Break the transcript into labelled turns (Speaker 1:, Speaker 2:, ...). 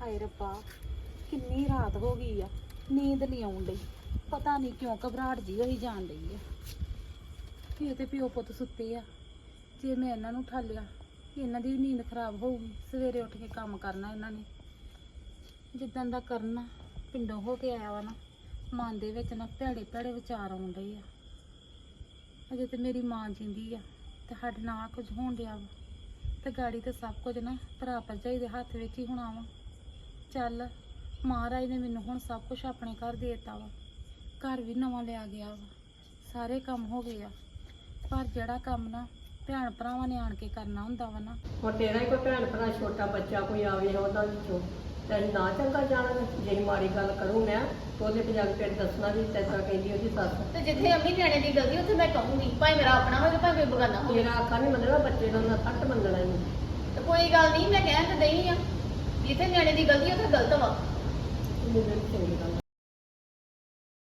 Speaker 1: ਹਾਏ ਰੱਬਾ, ਕਿੰਨੀ ਰਾਤ ਹੋ ਗਈ ਆ, ਨੀਂਦ ਨਹੀਂ ਆਉਣ ਡਈ। ਪਤਾ ਨਹੀਂ ਕਿਉਂ ਘਬਰਾਹਟ ਜੀ ਹੋਈ ਜਾਣ ਡਈ ਆ। ਇਹ ਤੇ ਪਿਓ ਪੁੱਤ ਸੁੱਤੇ ਆ, ਜੇ ਮੈਂ ਇਹਨਾਂ ਨੂੰ ਠਾਲਿਆ, ਇਹਨਾਂ ਦੀ ਵੀ ਨੀਂਦ ਖਰਾਬ ਹੋਊਗੀ, ਸਵੇਰੇ ਉੱਠ ਕੇ ਕੰਮ ਕਰਨਾ ਇਹਨਾਂ ਨੇ। ਜਿੱਦਾਂ ਦਾ ਕਰਨਾ, ਪਿੰਡੋਂ ਹੋ ਕੇ ਆਇਆ ਵਾ ਨਾ, ਮਨ ਦੇ ਵਿੱਚ ਨਾ ਭੈੜੇ ਭੈੜੇ ਵਿਚਾਰ ਆਉਣ ਡਏ ਆ। ਅਜੇ ਤੇ ਮੇਰੀ ਮਾਂ ਜਿੰਦੀ ਆ, ਤੇ ਸਾਡੇ ਨਾਲ ਆਹ ਕੁਝ ਹੋਣ ਡਿਆ ਵਾ। ਤੇ ਗਾੜੀ ਤੇ ਸਭ ਕੁਝ ਨਾ ਭਰਾ ਭਰਜਾਈ ਦੇ ਹੱਥ ਵਿੱਚ ਹੀ ਹੋਣਾ ਵਾ। ਚੱਲ ਮਹਾਰਾਜ ਨੇ ਮੈਨੂੰ ਹੁਣ ਸਭ ਕੁਝ ਆਪਣੇ ਘਰ ਦੇ ਦਿੱਤਾ ਵਾ। ਘਰ ਵੀ ਨਵਾਂ ਲਿਆ ਗਿਆ ਵਾ। ਸਾਰੇ ਕੰਮ ਹੋ ਗਏ ਆ। ਪਰ ਜਿਹੜਾ ਕੰਮ ਨਾ ਭੈਣ ਭਰਾਵਾਂ ਨੇ ਆਣ ਕੇ ਕਰਨਾ ਹੁੰਦਾ ਵਾ ਨਾ।
Speaker 2: ਹੁਣ ਤੇਰਾ ਹੀ ਕੋਈ ਭੈਣ ਭਰਾ ਛੋਟਾ ਬੱਚਾ ਕੋਈ ਆਵੇ ਉਹਦਾ ਵਿੱਚੋਂ। ਤੇ ਅਸੀਂ ਨਾ ਚੰਗਾ ਜਾਣਾ ਜੇ ਮਾੜੀ ਗੱਲ ਕਰੂੰ ਮੈਂ ਤੇ ਉਹਦੇ ਤੇ ਜਾ ਕੇ ਫਿਰ ਦੱਸਣਾ ਵੀ ਤੈਸਾ ਕਹਿੰਦੀ ਉਹਦੀ ਸੱਸ।
Speaker 3: ਤੇ ਜਿੱਥੇ ਅੰਮੀ ਨਿਆਣੇ ਦੀ ਗਲਤੀ ਉੱਥੇ ਮੈਂ ਕਹੂੰਗੀ ਭਾਵੇਂ ਮੇਰਾ ਆਪਣਾ ਹੋਵੇ ਭਾਵੇਂ ਬਗਾਨਾ ਹੋਵੇ।
Speaker 2: ਤੇਰਾ ਆਖਾ ਨਹੀਂ ਮੰਨਣਾ ਬੱਚੇ ਦਾ ਉਹਨਾਂ ਸੱਟ ਮੰਨਣਾ ਹੀ
Speaker 3: ਤੇ ਕੋਈ ਗੱਲ ਨਹੀਂ ਮੈਂ ਕਹਿਣ ਤੇ ਦਈ ਆ। ਜਿੱਥੇ ਨਿਆਣੇ ਦੀ ਗਲਤੀ ਉੱਥੇ ਗਲਤ ਵਾ।
Speaker 2: ਮੈਨੂੰ ਨਹੀਂ ਚੰਗੀ ਗੱਲ